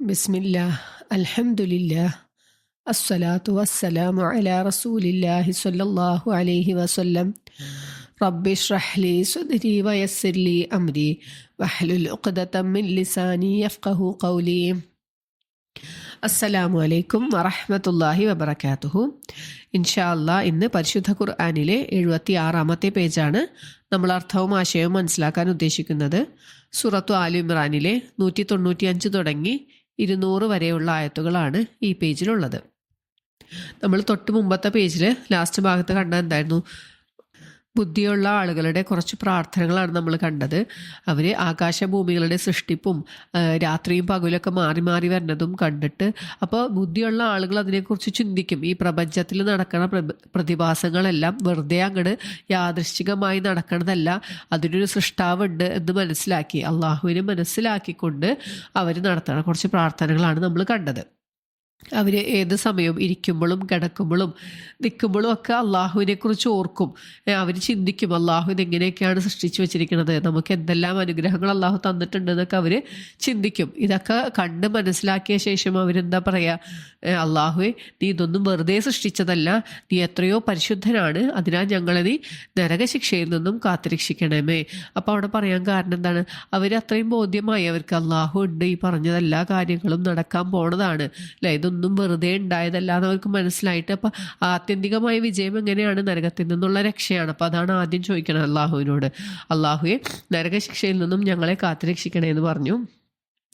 ബിസ്മില്ല അൽഹമുല്ല അസ്സലാത്തു വസ്സലാമു അല റസൂലില്ലാഹി സ്വല്ലല്ലാഹു അലൈഹി വസല്ലം. റബ്ബി ഷ്റഹ്ലി സുദ്രി വയസ്സിർലി അമ്രി വഹ്ലുൽ ഉഖ്ദതം ലിസാനി യഫ്ഖഹു ഖൗലി. അസ്സലാമു അലൈക്കും വറഹ്മത്തുള്ളാഹി വബറകാതുഹു. ഇൻഷാ അല്ലാ ഇന്ന് പരിശുദ്ധ ഖുർആാനിലെ എഴുപത്തി ആറാമത്തെ പേജാണ് നമ്മൾ അർത്ഥവും ആശയവും മനസ്സിലാക്കാൻ ഉദ്ദേശിക്കുന്നത്. സുറത്തു ആലു ഇമ്രാനിലെ നൂറ്റി തൊണ്ണൂറ്റി അഞ്ച് തുടങ്ങി ഇരുന്നൂറ് വരെയുള്ള ആയത്തുകളാണ് ഈ പേജിലുള്ളത്. നമ്മൾ തൊട്ട് മുമ്പത്തെ പേജിൽ ലാസ്റ്റ് ഭാഗത്ത് കണ്ട എന്തായിരുന്നു? ബുദ്ധിയുള്ള ആളുകളുടെ കുറച്ച് പ്രാർത്ഥനകളാണ് നമ്മൾ കണ്ടത്. അവർ ആകാശഭൂമികളുടെ സൃഷ്ടിപ്പും രാത്രിയും പകലൊക്കെ മാറി മാറി വരുന്നതും കണ്ടിട്ട് അപ്പോൾ ബുദ്ധിയുള്ള ആളുകൾ അതിനെക്കുറിച്ച് ചിന്തിക്കും. ഈ പ്രപഞ്ചത്തിൽ നടക്കുന്ന പ്രതിഭാസങ്ങളെല്ലാം വെറുതെ അങ്ങോട്ട് യാദൃശ്ചികമായി നടക്കണതല്ല. അതിനൊരു സൃഷ്ടാവുണ്ട് എന്ന് മനസ്സിലാക്കി അള്ളാഹുവിനെ മനസ്സിലാക്കിക്കൊണ്ട് അവർ നടത്തുന്ന കുറച്ച് പ്രാർത്ഥനകളാണ് നമ്മൾ കണ്ടത്. അവർ ഏത് സമയവും ഇരിക്കുമ്പോഴും കിടക്കുമ്പോഴും നിൽക്കുമ്പോഴും ഒക്കെ അള്ളാഹുവിനെ കുറിച്ച് ഓർക്കും. അവർ ചിന്തിക്കും അള്ളാഹു ഇതെങ്ങനെയൊക്കെയാണ് സൃഷ്ടിച്ചു വെച്ചിരിക്കുന്നത് നമുക്ക് എന്തെല്ലാം അനുഗ്രഹങ്ങൾ അള്ളാഹു തന്നിട്ടുണ്ട് എന്നൊക്കെ അവർ ചിന്തിക്കും. ഇതൊക്കെ കണ്ട് മനസ്സിലാക്കിയ ശേഷം അവരെന്താ പറയുക അള്ളാഹുവെ നീ ഇതൊന്നും വെറുതെ സൃഷ്ടിച്ചതല്ല. നീ എത്രയോ പരിശുദ്ധനാണ്. അതിനാൽ ഞങ്ങളെ നീ നരകശിക്ഷയിൽ നിന്നും കാത്തുരക്ഷിക്കണമേ. അപ്പോൾ അവിടെ പറയാൻ കാരണം എന്താണ്? അവർ അത്രയും ബോധ്യമായി അവർക്ക് അള്ളാഹു ഉണ്ട് ഈ പറഞ്ഞതെല്ലാ കാര്യങ്ങളും നടക്കാൻ പോണതാണ്. അല്ലെ? ഇതൊന്നും വെറുതെ ഉണ്ടായതല്ല എന്ന് അവർക്ക് മനസ്സിലായിട്ട്. അപ്പം ആത്യന്തികമായ വിജയം എങ്ങനെയാണ് നരകത്തിൽ നിന്നുള്ള രക്ഷയാണ്? അപ്പം അതാണ് ആദ്യം ചോദിക്കണം അള്ളാഹുവിനോട്. അള്ളാഹുവെ നരകശിക്ഷയിൽ നിന്നും ഞങ്ങളെ കാത്തുരക്ഷിക്കണേ എന്ന് പറഞ്ഞു.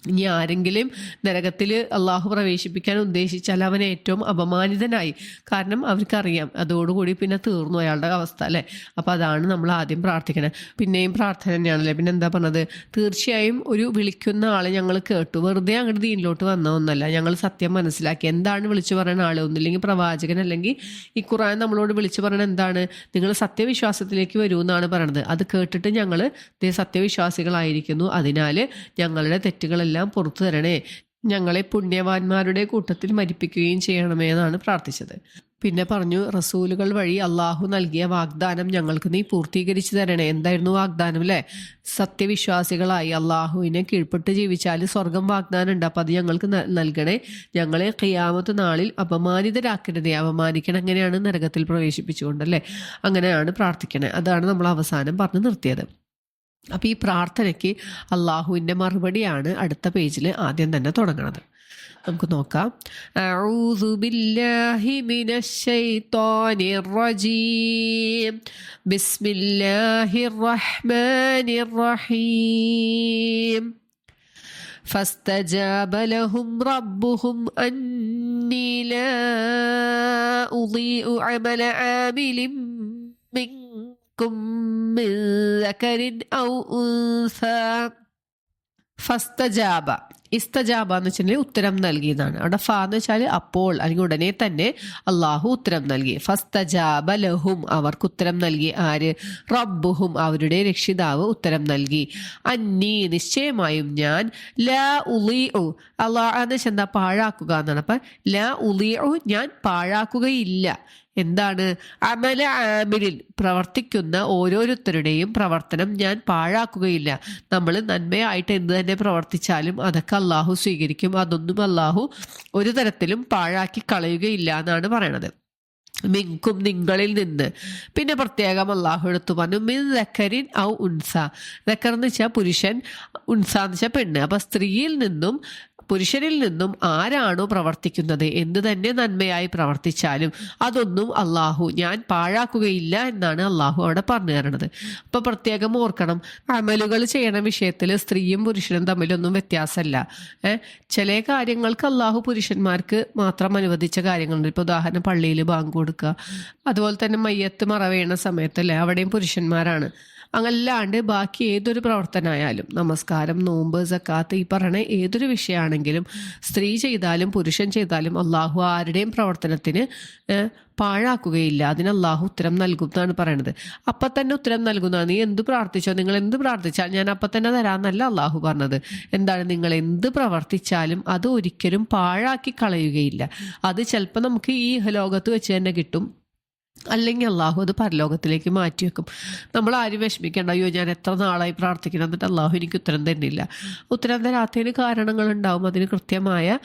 ഇനി ആരെങ്കിലും നരകത്തിൽ അള്ളാഹു പ്രവേശിപ്പിക്കാൻ ഉദ്ദേശിച്ചാൽ അവൻ ഏറ്റവും അപമാനിതനായി. കാരണം അവർക്കറിയാം. അതോടുകൂടി പിന്നെ തീർന്നു അയാളുടെ അവസ്ഥ അല്ലേ? അപ്പം അതാണ് നമ്മൾ ആദ്യം പ്രാർത്ഥിക്കണത് പിന്നെയും പ്രാർത്ഥന തന്നെയാണല്ലേ? പിന്നെ എന്താ പറഞ്ഞത്? തീർച്ചയായും ഒരു വിളിക്കുന്ന ആളെ ഞങ്ങൾ കേട്ടു. വെറുതെ അങ്ങോട്ട് ദീനിലോട്ട് വന്ന ഒന്നല്ല. ഞങ്ങൾ സത്യം മനസ്സിലാക്കി. എന്താണ് വിളിച്ചു പറയുന്ന ആൾ ഒന്നില്ലെങ്കിൽ പ്രവാചകൻ അല്ലെങ്കിൽ ഈ ഖുറാൻ നമ്മളോട് വിളിച്ചു പറയുന്നത് എന്താണ്? നിങ്ങൾ സത്യവിശ്വാസത്തിലേക്ക് വരൂ എന്നാണ് പറയണത്. അത് കേട്ടിട്ട് ഞങ്ങൾ സത്യവിശ്വാസികളായിരിക്കുന്നു. അതിനാൽ ഞങ്ങളുടെ തെറ്റുകളെല്ലാം പുറത്തു തരണേ. ഞങ്ങളെ പുണ്യവാന്മാരുടെ കൂട്ടത്തിൽ മരിപ്പിക്കുകയും ചെയ്യണമേ എന്നാണ് പ്രാർത്ഥിച്ചത്. പിന്നെ പറഞ്ഞു റസൂലുകൾ വഴി അള്ളാഹു നൽകിയ വാഗ്ദാനം ഞങ്ങൾക്ക് നീ പൂർത്തീകരിച്ചു തരണേ. എന്തായിരുന്നു വാഗ്ദാനം അല്ലേ സത്യവിശ്വാസികളായി അള്ളാഹുവിനെ കീഴ്പ്പെട്ട് ജീവിച്ചാൽ സ്വർഗം വാഗ്ദാനം ഉണ്ട്. അപ്പം അത് ഞങ്ങൾക്ക് നൽകണേ. ഞങ്ങളെ കയ്യാമത്ത് നാളിൽ അപമാനിതരാക്കരുതേ. അപമാനിക്കണം അങ്ങനെയാണ് നരകത്തിൽ പ്രവേശിപ്പിച്ചുകൊണ്ടല്ലേ അങ്ങനെയാണ് പ്രാർത്ഥിക്കണേ. അതാണ് നമ്മൾ അവസാനം പറഞ്ഞു നിർത്തിയത്. അപ്പോൾ ഈ പ്രാർത്ഥനയ്ക്ക് അള്ളാഹുവിൻ്റെ മറുപടിയാണ് അടുത്ത പേജിൽ ആദ്യം തന്നെ തുടങ്ങുന്നത് നമുക്ക് നോക്കാം അഊദു ബില്ലാഹി മിനശ് ശൈത്വാനിർ റജീം ബിസ്മില്ലാഹിർ റഹ്മാനിർ റഹീം فاستجاب لهم ربهم أني لا أضيء عمل عامل منكم من ذكر أو أنثى ഫസ്തജാബ ഇസ്തജാബ എന്ന് വെച്ചിട്ടുണ്ടെങ്കിൽ ഉത്തരം നൽകിയതാണ് അവിടെ ഫ എന്ന് വെച്ചാൽ അപ്പോൾ അല്ലെങ്കിൽ ഉടനെ തന്നെ അള്ളാഹു ഉത്തരം നൽകി ഫസ്തജാബ ലഹും അവർക്ക് ഉത്തരം നൽകി ആര് റബ്ബുഹും അവരുടെ രക്ഷിതാവ് ഉത്തരം നൽകി അന്നീ നിശ്ചയമായും ഞാൻ ലാ ഉളിഉ അള്ളാഹ് എന്ന് വെച്ചാൽ എന്താ പാഴാക്കുക എന്നാണ് അപ്പം ലാ ഉളിഉ ഞാൻ പാഴാക്കുകയില്ല എന്താണ്? അമല ആമിലിൽ പ്രവർത്തിക്കുന്ന ഓരോരുത്തരുടെയും പ്രവർത്തനം ഞാൻ പാഴാക്കുകയില്ല. നമ്മൾ നന്മയായിട്ട് എന്ത് തന്നെ പ്രവർത്തിച്ചാലും അതൊക്കെ അള്ളാഹു സ്വീകരിക്കും. അതൊന്നും അള്ളാഹു ഒരു തരത്തിലും പാഴാക്കി കളയുകയില്ല എന്നാണ് പറയണത്. മിങ്കും നിങ്ങളിൽ നിന്ന്. പിന്നെ പ്രത്യേകം അള്ളാഹു എടുത്തു പറഞ്ഞു മിൻ ദക്കരിൻ ഔ ഉൻസ. ദക്കർ എന്ന് വെച്ചാൽ പുരുഷൻ ഉൻസ എന്ന് വെച്ചാൽ പെണ്ണ്. അപ്പൊ സ്ത്രീയിൽ നിന്നും പുരുഷനിൽ നിന്നും ആരാണോ പ്രവർത്തിക്കുന്നത്? എന്ത് തന്നെ നന്മയായി പ്രവർത്തിച്ചാലും അതൊന്നും അള്ളാഹു ഞാൻ പാഴാക്കുകയില്ല എന്നാണ് അള്ളാഹു അവിടെ പറഞ്ഞു തരണത്. അപ്പൊ പ്രത്യേകം ഓർക്കണം അമലുകൾ ചെയ്യണ വിഷയത്തിൽ സ്ത്രീയും പുരുഷനും തമ്മിലൊന്നും വ്യത്യാസമല്ല. ചില കാര്യങ്ങൾക്ക് അള്ളാഹു പുരുഷന്മാർക്ക് മാത്രം അനുവദിച്ച കാര്യങ്ങളുണ്ട്. ഇപ്പോൾ ഉദാഹരണം പള്ളിയിൽ ബാങ്ക് കൊടുക്കുക. അതുപോലെ തന്നെ മയ്യത്ത് മറവേണ സമയത്തല്ലേ? അവിടെയും പുരുഷന്മാരാണ്. അങ്ങല്ലാണ്ട് ബാക്കി ഏതൊരു പ്രവർത്തനമായാലും നമസ്കാരം നോമ്പ് സക്കാത്ത് ഈ പറയണ ഏതൊരു വിഷയമാണെങ്കിലും സ്ത്രീ ചെയ്താലും പുരുഷൻ ചെയ്താലും അള്ളാഹു ആരുടെയും പ്രവർത്തനത്തിന് പാഴാക്കുകയില്ല. അതിന് അള്ളാഹു ഉത്തരം നൽകും എന്നാണ് പറയണത്. അപ്പം തന്നെ ഉത്തരം നൽകുന്ന നീ എന്ത് പ്രാർത്ഥിച്ചോ? നിങ്ങൾ എന്ത് പ്രാർത്ഥിച്ചാൽ ഞാൻ അപ്പം തന്നെ തരാമെന്നല്ല അള്ളാഹു പറഞ്ഞത്. എന്താണ് നിങ്ങൾ എന്ത് പ്രവർത്തിച്ചാലും അത് ഒരിക്കലും പാഴാക്കി കളയുകയില്ല. അത് ചിലപ്പോൾ നമുക്ക് ഈ ലോകത്ത് വെച്ച് തന്നെ കിട്ടും. അല്ലെങ്കിൽ അള്ളാഹു അത് പരലോകത്തിലേക്ക് മാറ്റി വെക്കും നമ്മൾ ആരും വിഷമിക്കേണ്ട. അയ്യോ ഞാൻ എത്ര നാളായി പ്രാർത്ഥിക്കണം എന്നിട്ട് അള്ളാഹു എനിക്ക് ഉത്തരം തരുന്നില്ല ഉത്തരം തരാത്തതിന് കാരണങ്ങളുണ്ടാവും അതിന് കൃത്യമായ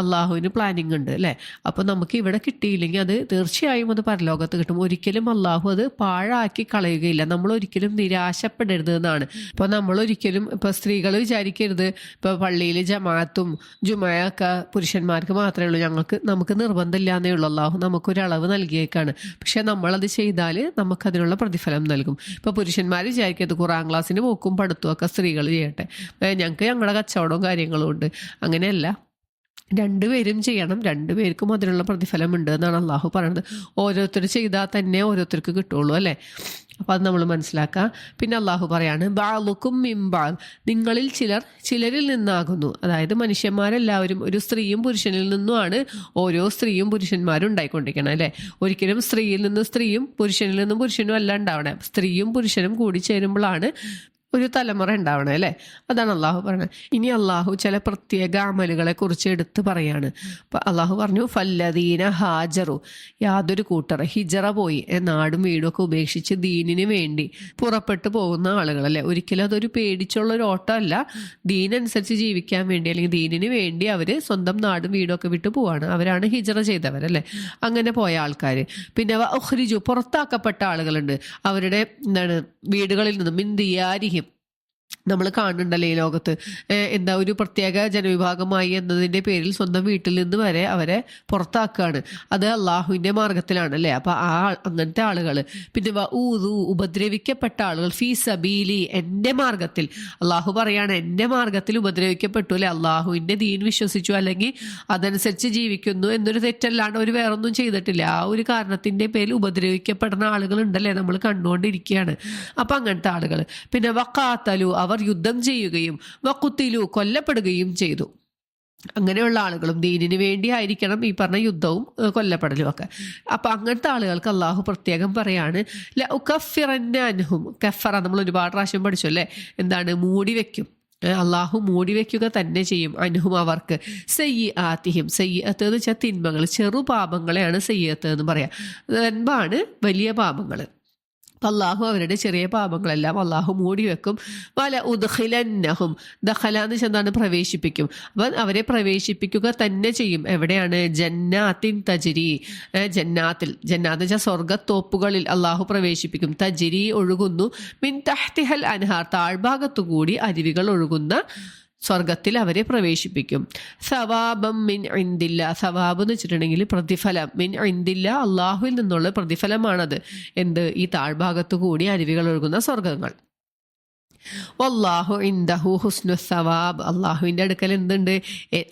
അള്ളാഹുവിന് പ്ലാനിങ് ഉണ്ട് അല്ലേ? അപ്പോൾ നമുക്ക് ഇവിടെ കിട്ടിയില്ലെങ്കിൽ അത് തീർച്ചയായും അത് പരലോകത്ത് കിട്ടും. ഒരിക്കലും അള്ളാഹു അത് പാഴാക്കി കളയുകയില്ല. നമ്മൾ ഒരിക്കലും നിരാശപ്പെടരുത് എന്നാണ്. ഇപ്പോൾ നമ്മൾ ഒരിക്കലും ഇപ്പോൾ സ്ത്രീകൾ വിചാരിക്കരുത്. ഇപ്പോൾ പള്ളിയിൽ ജമാഅത്തും ജുമയൊക്കെ പുരുഷന്മാർക്ക് മാത്രമേ ഉള്ളൂ. ഞങ്ങൾക്ക് നമുക്ക് നിർബന്ധമില്ലാന്നേ ഉള്ളൂ. അള്ളാഹു നമുക്കൊരളവ് നൽകിയേക്കാണ്. പക്ഷെ നമ്മളത് ചെയ്താൽ നമുക്കതിനുള്ള പ്രതിഫലം നൽകും. ഇപ്പോൾ പുരുഷന്മാർ വിചാരിക്കരുത് ഖുറാൻ ക്ലാസ്സിന് പോക്കും പഠിത്തുമൊക്കെ സ്ത്രീകൾ ചെയ്യട്ടെ. ഞങ്ങൾക്ക് ഞങ്ങളുടെ കച്ചവടവും കാര്യങ്ങളും ഉണ്ട്. അങ്ങനെയല്ല. രണ്ടുപേരും ചെയ്യണം. രണ്ടുപേർക്കും അതിനുള്ള പ്രതിഫലം ഉണ്ട് എന്നാണ് അള്ളാഹു പറയുന്നത്. ഓരോരുത്തർ ചെയ്താൽ തന്നെ ഓരോരുത്തർക്ക് കിട്ടുള്ളൂ അല്ലേ? അപ്പോൾ അത് നമ്മൾ മനസ്സിലാക്കുക പിന്നെ അള്ളാഹു പറയാണ് ബാലുക്കും മിംബാൽ നിങ്ങളിൽ ചിലർ ചിലരിൽ നിന്നാകുന്നു. അതായത് മനുഷ്യന്മാരെല്ലാവരും ഒരു സ്ത്രീയും പുരുഷനിൽ നിന്നുമാണ് ഓരോ സ്ത്രീയും പുരുഷന്മാരും ഉണ്ടായിക്കൊണ്ടിരിക്കണം അല്ലേ? ഒരിക്കലും സ്ത്രീയിൽ നിന്ന് സ്ത്രീയും പുരുഷനിൽ നിന്നും പുരുഷനും അല്ല ഉണ്ടാവണേ. സ്ത്രീയും പുരുഷനും കൂടി ചേരുമ്പോഴാണ് ഒരു തലമുറ ഉണ്ടാവണം അല്ലേ? അതാണ് അള്ളാഹു പറയുന്നത് ഇനി അള്ളാഹു ചില പ്രത്യേക അമലുകളെ കുറിച്ച് എടുത്ത് പറയാണ്. അള്ളാഹു പറഞ്ഞു ഫല്ലദീന ഹാജറു. യാതൊരു കൂട്ടർ ഹിജറ പോയി നാടും വീടും ഒക്കെ ഉപേക്ഷിച്ച് ദീനിന് വേണ്ടി പുറപ്പെട്ടു പോകുന്ന ആളുകൾ അല്ലേ? ഒരിക്കലും അതൊരു പേടിച്ചുള്ള ഒരു ഓട്ടമല്ല. ദീനനുസരിച്ച് ജീവിക്കാൻ വേണ്ടി അല്ലെങ്കിൽ ദീനിന് വേണ്ടി അവർ സ്വന്തം നാടും വീടും ഒക്കെ വിട്ടു പോവാണ്. അവരാണ് ഹിജറ ചെയ്തവരല്ലേ അങ്ങനെ പോയ ആൾക്കാർ പിന്നെ ഒഹ്രിജു പുറത്താക്കപ്പെട്ട ആളുകളുണ്ട്. അവരുടെ എന്താണ് വീടുകളിൽ നിന്നും മിന്തിയാരിഹിം നമ്മൾ കാണുന്നുണ്ടല്ലേ ഈ ലോകത്ത്. എന്താ ഒരു പ്രത്യേക ജനവിഭാഗമായി എന്നതിന്റെ പേരിൽ സ്വന്തം വീട്ടിൽ നിന്ന് വരെ അവരെ പുറത്താക്കുകയാണ്. അത് അള്ളാഹുവിന്റെ മാർഗത്തിലാണ് അല്ലേ? അപ്പം ആ അങ്ങനത്തെ ആളുകൾ. പിന്നെ ഊതു ഉപദ്രവിക്കപ്പെട്ട ആളുകൾ. ഫീ സബീലി എന്റെ മാർഗത്തിൽ. അള്ളാഹു പറയാണ് എന്റെ മാർഗത്തിൽ ഉപദ്രവിക്കപ്പെട്ടു അല്ലെ? അള്ളാഹുവിന്റെ ദീൻ വിശ്വസിച്ചു അല്ലെങ്കിൽ അതനുസരിച്ച് ജീവിക്കുന്നു എന്നൊരു തെറ്റല്ലാണ്ട് അവർ വേറൊന്നും ചെയ്തിട്ടില്ല. ആ ഒരു കാരണത്തിന്റെ പേരിൽ ഉപദ്രവിക്കപ്പെടുന്ന ആളുകൾ ഉണ്ടല്ലേ? നമ്മൾ കണ്ടുകൊണ്ടിരിക്കുകയാണ്. അപ്പം അങ്ങനത്തെ ആളുകൾ. പിന്നെ വക്കാത്തലു അവർ യുദ്ധം ചെയ്യുകയും വക്കുത്തിലു കൊല്ലപ്പെടുകയും ചെയ്തു. അങ്ങനെയുള്ള ആളുകളും ദീനിന് വേണ്ടി ആയിരിക്കണം ഈ പറഞ്ഞ യുദ്ധവും കൊല്ലപ്പെടലും ഒക്കെ അപ്പൊ അങ്ങനത്തെ ആളുകൾക്ക് അള്ളാഹു പ്രത്യേകം പറയാണ് ല കഫറ. നമ്മൾ ഒരുപാട് പ്രാവശ്യം പഠിച്ചു അല്ലേ? എന്താണ്? മൂടി വെക്കും. അള്ളാഹു മൂടി വെക്കുക തന്നെ ചെയ്യും അനുഹും അവർക്ക്. സയ്യി ആത്തിഹിം സയ്യത്ത് എന്ന് വെച്ചാൽ തിന്മകൾ ചെറു പാപങ്ങളെയാണ് സയ്യത്ത് എന്ന് പറയാം. അൻപാണ് വലിയ പാപങ്ങൾ അള്ളാഹു അവരുടെ ചെറിയ പാപങ്ങളെല്ലാം അള്ളാഹു മൂടി വെക്കും. വല ഉദ്ഖിലന്നഹും. ദഹല എന്ന് ചെന്നാണ് പ്രവേശിപ്പിക്കും. അപ്പം അവരെ പ്രവേശിപ്പിക്കുക തന്നെ ചെയ്യും. എവിടെയാണ്? ജന്നാത്തിൻ തജിരി. ജന്നാത്തിൽ. ജന്നാത്ത് വെച്ചാൽ സ്വർഗത്തോപ്പുകളിൽ അള്ളാഹു പ്രവേശിപ്പിക്കും. തജിരി ഒഴുകുന്നു. മിൻ തഹ്തിഹൽ അൻഹാർ. താഴ്ഭാഗത്തു കൂടി അരുവികൾ ഒഴുകുന്ന സ്വർഗത്തിൽ അവരെ പ്രവേശിപ്പിക്കും. സവാബം മിൻ ഇന്ദില്ല സവാബ് എന്ന് വെച്ചിട്ടുണ്ടെങ്കിൽ പ്രതിഫലം. മിൻ ഇന്ദില്ല അള്ളാഹുവിൽ നിന്നുള്ള പ്രതിഫലമാണത്. എന്ത്? ഈ താഴ്ഭാഗത്തു കൂടി അരുവികൾ ഒഴുകുന്ന സ്വർഗങ്ങൾ വല്ലാഹു ഇൻദഹു ഹുസ്നു സവാബ്. അള്ളാഹുവിന്റെ അടുക്കൽ എന്തുണ്ട്?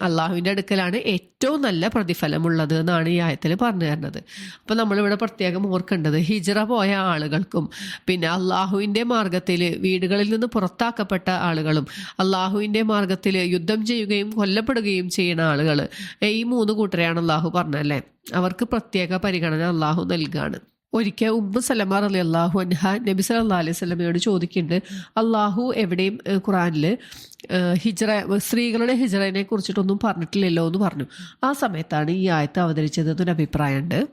അള്ളാഹുവിന്റെ അടുക്കലാണ് ഏറ്റവും നല്ല പ്രതിഫലമുള്ളത് എന്നാണ് ഈ ആയത്തിൽ പറഞ്ഞു തരുന്നത്. അപ്പം നമ്മളിവിടെ പ്രത്യേകം ഓർക്കേണ്ടത് ഹിജറ പോയ ആളുകൾക്കും പിന്നെ അള്ളാഹുവിന്റെ മാർഗത്തിൽ വീടുകളിൽ നിന്ന് പുറത്താക്കപ്പെട്ട ആളുകളും അള്ളാഹുവിന്റെ മാർഗത്തിൽ യുദ്ധം ചെയ്യുകയും കൊല്ലപ്പെടുകയും ചെയ്യുന്ന ആളുകൾ ഈ മൂന്ന് കൂട്ടരെയാണ് അള്ളാഹു പറഞ്ഞല്ലേ അവർക്ക് പ്രത്യേക പരിഗണന അള്ളാഹു നൽകുകയാണ് ഒരിക്കൽ ഉമ്മ സലമ അലി അള്ളാഹു അൻഹ നബി സല്ലാ അലൈഹി സ്വലമയോട് ചോദിക്കുന്നുണ്ട് അള്ളാഹു എവിടെയും ഖുറാനിൽ ഹിജറ ഹിജ്റ സ്ത്രീകളുടെ ഹിജറനെ കുറിച്ചിട്ടൊന്നും പറഞ്ഞിട്ടില്ലല്ലോ എന്ന് പറഞ്ഞു. ആ സമയത്താണ് ഈ ആയത്ത് അവതരിച്ചത് എന്നൊരു അഭിപ്രായമുണ്ട്.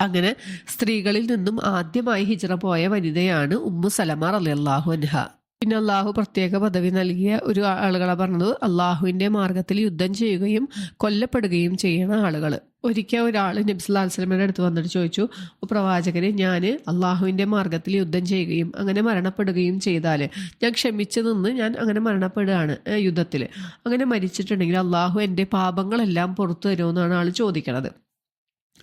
അങ്ങനെ സ്ത്രീകളിൽ നിന്നും ആദ്യമായി ഹിജറ പോയ വനിതയാണ് ഉമ്മു സലമ അലി അള്ളാഹു അൻഹ. പിന്നെ അള്ളാഹു പ്രത്യേക പദവി നൽകിയ ഒരു ആളുകളെ പറഞ്ഞത്. അള്ളാഹുവിന്റെ മാർഗത്തിൽ യുദ്ധം ചെയ്യുകയും കൊല്ലപ്പെടുകയും ചെയ്യുന്ന ആളുകൾ ഒരിക്കൽ ഒരാൾ നബ്സുല്ലാ വസ്ലമിന്റെ അടുത്ത് വന്നിട്ട് ചോദിച്ചു പ്രവാചകരെ ഞാൻ അള്ളാഹുവിന്റെ മാർഗത്തിൽ യുദ്ധം ചെയ്യുകയും അങ്ങനെ മരണപ്പെടുകയും ചെയ്താൽ ഞാൻ ക്ഷമിച്ചു നിന്ന് ഞാൻ അങ്ങനെ മരണപ്പെടുകയാണ് യുദ്ധത്തിൽ അങ്ങനെ മരിച്ചിട്ടുണ്ടെങ്കിൽ അള്ളാഹു എന്റെ പാപങ്ങളെല്ലാം പുറത്തു തരുമെന്നാണ് ആൾ ചോദിക്കണത്.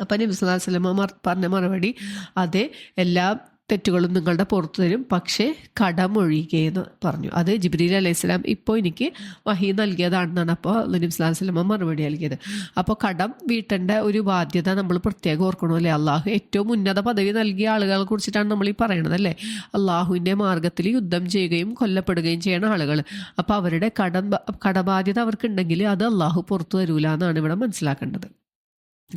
അപ്പം നബിസ്ലാസ്ലമ പറഞ്ഞ മറുപടി അതെ എല്ലാ തെറ്റുകളും നിങ്ങളുടെ പുറത്തു തരും. പക്ഷേ കടമൊഴികയെന്ന് പറഞ്ഞു. അത് ജിബ്രീൽ അലൈഹി സ്വലാം ഇപ്പോൾ എനിക്ക് വഹി നൽകിയതാണെന്നാണ് അപ്പോൾ നബി സ്വല്ലല്ലാഹു സ്വലമ മറുപടി നൽകിയത്. അപ്പോൾ കടം വീട്ടേണ്ട ഒരു ബാധ്യത നമ്മൾ പ്രത്യേകം ഓർക്കണം അല്ലേ? അള്ളാഹു ഏറ്റവും ഉന്നത പദവി നൽകിയ ആളുകളെ കുറിച്ചിട്ടാണ് നമ്മൾ ഈ പറയണത് അല്ലേ? അള്ളാഹുവിന്റെ മാർഗത്തിൽ യുദ്ധം ചെയ്യുകയും കൊല്ലപ്പെടുകയും ചെയ്യുന്ന ആളുകൾ. അപ്പോൾ അവരുടെ കടം കടബാധ്യത അവർക്കുണ്ടെങ്കിൽ അത് അള്ളാഹു പുറത്തു തരൂല എന്നാണ് ഇവിടെ മനസ്സിലാക്കേണ്ടത്.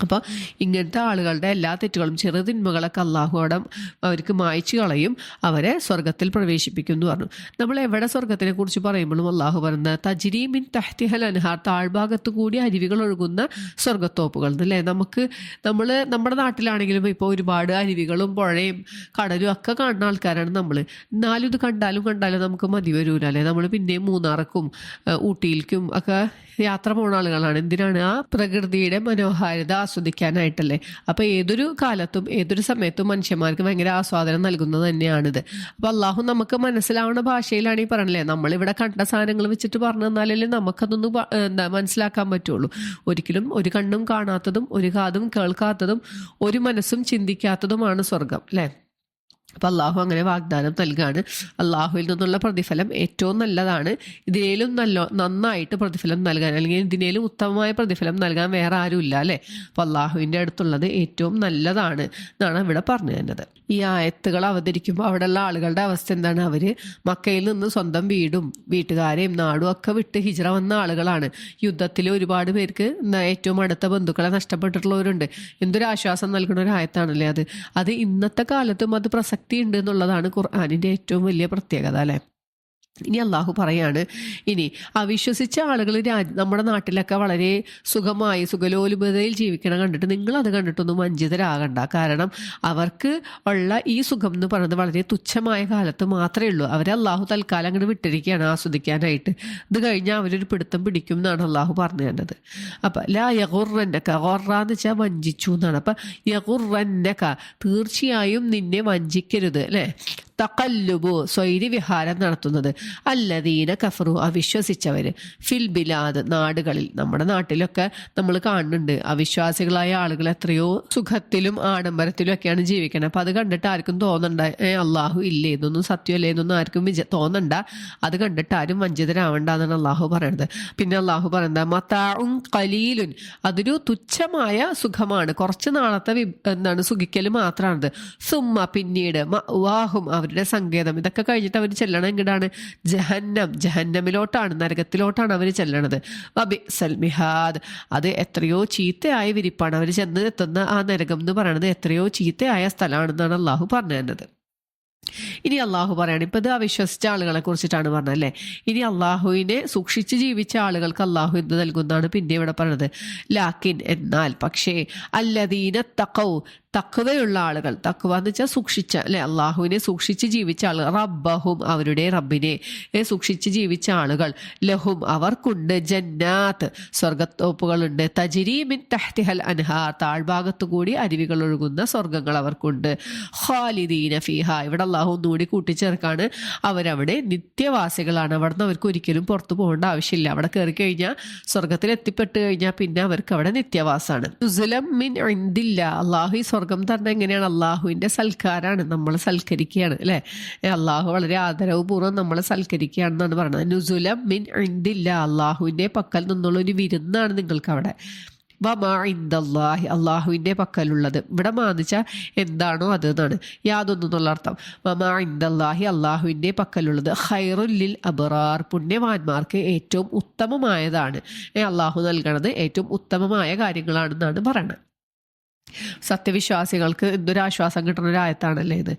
അപ്പോൾ ഇങ്ങനത്തെ ആളുകളുടെ എല്ലാ തെറ്റുകളും ചെറുതിന്മകളൊക്കെ അള്ളാഹുവോടെ അവർക്ക് മായച്ചു കളയും അവരെ സ്വർഗത്തിൽ പ്രവേശിപ്പിക്കും എന്ന് പറഞ്ഞു. നമ്മൾ എവിടെ സ്വർഗത്തിനെ കുറിച്ച് പറയുമ്പോഴും അള്ളാഹു പറയുന്ന തജിരീമിൻ തഹ്തിഹൽ അൻഹാർ താഴ്ഭാഗത്ത് കൂടി അരുവികൾ ഒഴുകുന്ന സ്വർഗത്തോപ്പുകൾ അല്ലേ നമുക്ക് നമ്മൾ നമ്മുടെ നാട്ടിലാണെങ്കിലും ഇപ്പോൾ ഒരുപാട് അരുവികളും പുഴയും കടലും ഒക്കെ കാണുന്ന ആൾക്കാരാണ് നമ്മൾ. എന്നാലും ഇത് കണ്ടാലും കണ്ടാലും നമുക്ക് മതി വരൂല അല്ലേ? നമ്മൾ പിന്നെയും മൂന്നാർക്കും ഊട്ടിയിലേക്കും ഒക്കെ യാത്ര പോകുന്ന ആളുകളാണ്. എന്തിനാണ്? ആ പ്രകൃതിയുടെ മനോഹാരിത ആസ്വദിക്കാനായിട്ടല്ലേ? അപ്പോൾ ഏതൊരു കാലത്തും ഏതൊരു സമയത്തും മനുഷ്യന്മാർക്ക് ഭയങ്കര ആസ്വാദനം നൽകുന്നത് തന്നെയാണിത്. അപ്പോൾ അള്ളാഹു നമുക്ക് മനസ്സിലാവുന്ന ഭാഷയിലാണ് ഈ നമ്മൾ ഇവിടെ കണ്ട സാധനങ്ങൾ വെച്ചിട്ട് പറഞ്ഞു തന്നാലല്ലേ നമുക്കതൊന്ന് എന്താ മനസ്സിലാക്കാൻ പറ്റുള്ളൂ. ഒരിക്കലും ഒരു കണ്ണും കാണാത്തതും ഒരു കാതും കേൾക്കാത്തതും ഒരു മനസ്സും ചിന്തിക്കാത്തതുമാണ് സ്വർഗം അല്ലേ? അപ്പം അള്ളാഹു അങ്ങനെ വാഗ്ദാനം നൽകുകയാണ് അള്ളാഹുവിൽ നിന്നുള്ള പ്രതിഫലം ഏറ്റവും നല്ലതാണ്. ഇതിനേലും നല്ല നന്നായിട്ട് പ്രതിഫലം നൽകാൻ അല്ലെങ്കിൽ ഇതിനേലും ഉത്തമമായ പ്രതിഫലം നൽകാൻ വേറെ ആരുമില്ല അല്ലേ? അപ്പം അള്ളാഹുവിന്റെ അടുത്തുള്ളത് ഏറ്റവും നല്ലതാണ് എന്നാണ് ഇവിടെ പറഞ്ഞു തന്നത് ഈ ആയത്തുകൾ അവതരിക്കുമ്പോൾ അവിടെയുള്ള ആളുകളുടെ അവസ്ഥ എന്താണ്? അവർ മക്കയിൽ നിന്ന് സ്വന്തം വീടും വീട്ടുകാരെയും നാടും ഒക്കെ വിട്ട് ഹിജറ വന്ന ആളുകളാണ്. യുദ്ധത്തിൽ ഒരുപാട് പേർക്ക് ഏറ്റവും അടുത്ത ബന്ധുക്കളെ നഷ്ടപ്പെട്ടിട്ടുള്ളവരുണ്ട്. എന്തൊരു ആശ്വാസം നൽകുന്ന ഒരു ആയത്താണല്ലേ അത്. അത് ഇന്നത്തെ കാലത്തും അത് പ്രസക്തി ഉണ്ട് എന്നുള്ളതാണ് ഖുർആാനിന്റെ ഏറ്റവും വലിയ പ്രത്യേകത അല്ലേ? ഇനി അള്ളാഹു പറയാണ് ഇനി അവിശ്വസിച്ച ആളുകൾ രാജ് നമ്മുടെ നാട്ടിലൊക്കെ വളരെ സുഖമായി സുഖലോലുപതയിൽ ജീവിക്കണം കണ്ടിട്ട് നിങ്ങൾ അത് കണ്ടിട്ടൊന്നും വഞ്ചിതരാകണ്ട. കാരണം അവർക്ക് ഉള്ള ഈ സുഖം എന്ന് പറയുന്നത് വളരെ തുച്ഛമായ കാലത്ത് മാത്രമേ ഉള്ളൂ. അവരെ അള്ളാഹു തൽക്കാലം അങ്ങോട്ട് വിട്ടിരിക്കുകയാണ് ആസ്വദിക്കാനായിട്ട്. ഇത് കഴിഞ്ഞാൽ അവരൊരു പിടുത്തം പിടിക്കും എന്നാണ് അള്ളാഹു പറഞ്ഞു തന്നത്. അപ്പം ലാ യഗുറന്നക്ക എന്ന് വെച്ചാൽ വഞ്ചിച്ചു എന്നാണ്. അപ്പം യഗുറന്നക്ക തീർച്ചയായും നിന്നെ വഞ്ചിക്കരുത് അല്ലേ? തക്കല്ലുബു സ്വൈരി വിഹാരം നടത്തുന്നത്. അല്ലദീന കഫറു അവിശ്വസിച്ചവർ ഫിൽ ബിലാദ് നാടുകളിൽ. നമ്മുടെ നാട്ടിലൊക്കെ നമ്മൾ കാണുന്നുണ്ട്. അവിശ്വാസികളായ ആളുകൾ എത്രയോ സുഖത്തിലും ആഡംബരത്തിലും ഒക്കെയാണ് ജീവിക്കുന്നത് അപ്പം അത് കണ്ടിട്ട് ആർക്കും തോന്നണ്ട ഏ അള്ളാഹു ഇല്ലേ? ഇതൊന്നും സത്യമല്ലേ? ഇതൊന്നും ആർക്കും വിജ തോന്നണ്ട. അത് കണ്ടിട്ട് ആരും വഞ്ചിതരാവണ്ട എന്നാണ് അള്ളാഹു പറയുന്നത് പിന്നെ അള്ളാഹു പറയുന്നത് മത്താവും കലീലുൻ അതൊരു തുച്ഛമായ സുഖമാണ്. കുറച്ച് നാളത്തെ എന്താണ് സുഖിക്കൽ മാത്രമാണത് സുമ്മ പിന്നീട് വാഹും സങ്കേതം. ഇതൊക്കെ കഴിഞ്ഞിട്ട് അവർ ചെല്ലണം. എങ്ങടാണ്? ജഹന്നം. ജഹന്നമിലോട്ടാണ് നരകത്തിലോട്ടാണ് അവർ ചെല്ലണത്. ബബി സൽമിഹാദ്. അത് എത്രയോ ചീത്തയായ വിരിപ്പാണ്. അവർ ചെന്ന് എത്തുന്ന ആ നരകം എന്ന് പറയുന്നത് എത്രയോ ചീത്തയായ സ്ഥലമാണെന്നാണ് അള്ളാഹു പറഞ്ഞു തന്നത് ഇനി അള്ളാഹു പറയാണ് ഇപ്പം ഇത് അവിശ്വസിച്ച ആളുകളെ കുറിച്ചിട്ടാണ് പറഞ്ഞല്ലേ ഇനി അള്ളാഹുവിനെ സൂക്ഷിച്ച് ജീവിച്ച ആളുകൾക്ക് അള്ളാഹു എന്ത് നൽകുന്നതാണ് പിന്നെ ഇവിടെ പറഞ്ഞത്. ലാക്കിൻ എന്നാൽ പക്ഷേ അല്ലദീന തക്കൗ തക്കവയുള്ള ആളുകൾ. തക്കവ എന്ന് വെച്ചാൽ സൂക്ഷിച്ച അല്ലെ? അള്ളാഹുവിനെ സൂക്ഷിച്ച് ജീവിച്ച ആളുകൾ. റബ്ബഹും അവരുടെ റബ്ബിനെ സൂക്ഷിച്ച് ജീവിച്ച ആളുകൾ. ലഹും അവർക്കുണ്ട് ജന്നാത്ത്. സ്വർഗത്തോപ്പുകളുണ്ട് തജിരീമിൻ തഹ്തിഹൽ അൻഹാർ. താഴ്ഭാഗത്തു കൂടി അരുവികൾ ഒഴുകുന്ന സ്വർഗങ്ങൾ അവർക്കുണ്ട്. ഖാലിദീന ഫിഹ. ഇവിടെ അള്ളാഹു ഒന്നുകൂടി കൂട്ടിച്ചേർക്കാണ്. അവരവിടെ നിത്യവാസികളാണ്. അവിടുന്ന് അവർക്ക് ഒരിക്കലും പുറത്തു പോകേണ്ട ആവശ്യമില്ല. അവിടെ കയറി കഴിഞ്ഞാൽ സ്വർഗത്തിൽ എത്തിപ്പെട്ട് കഴിഞ്ഞാൽ പിന്നെ അവർക്ക് അവിടെ നിത്യവാസമാണ് നുസുലം മിൻ ഇന്ദില്ല അള്ളാഹു ഈ സ്വർഗം തന്നെ എങ്ങനെയാണ്? അള്ളാഹുവിന്റെ സൽക്കാരാണ്. നമ്മൾ സൽക്കരിക്കുകയാണ് അല്ലേ? അള്ളാഹു വളരെ ആദരവപൂർവം നമ്മളെ സൽക്കരിക്കുകയാണെന്നാണ് പറയുന്നത് നുസുലം മിൻ ഇന്ദില്ല അള്ളാഹുവിന്റെ പക്കൽ നിന്നുള്ള ഒരു വിരുന്നാണ് നിങ്ങൾക്ക് അവിടെ വമാ ഇന്ദല്ലാഹി അള്ളാഹുവിന്റെ പക്കലുള്ളത്. ഇവിടെ മാനിച്ച എന്താണോ അത് എന്നാണ് യാതൊന്നും എന്നുള്ള അർത്ഥം. വമാ ഇന്ദല്ലാഹി അള്ളാഹുവിന്റെ പക്കലുള്ളത്. ഹൈറുല്ലിൽ അബറാർ പുണ്യവാന്മാർക്ക് ഏറ്റവും ഉത്തമമായതാണ്. അള്ളാഹു നൽകണത് ഏറ്റവും ഉത്തമമായ കാര്യങ്ങളാണെന്നാണ് പറയുന്നത് സത്യവിശ്വാസികൾക്ക് എന്തൊരാശ്വാസം കിട്ടുന്ന ഒരു ആയത്താണല്ലേ ഇത്?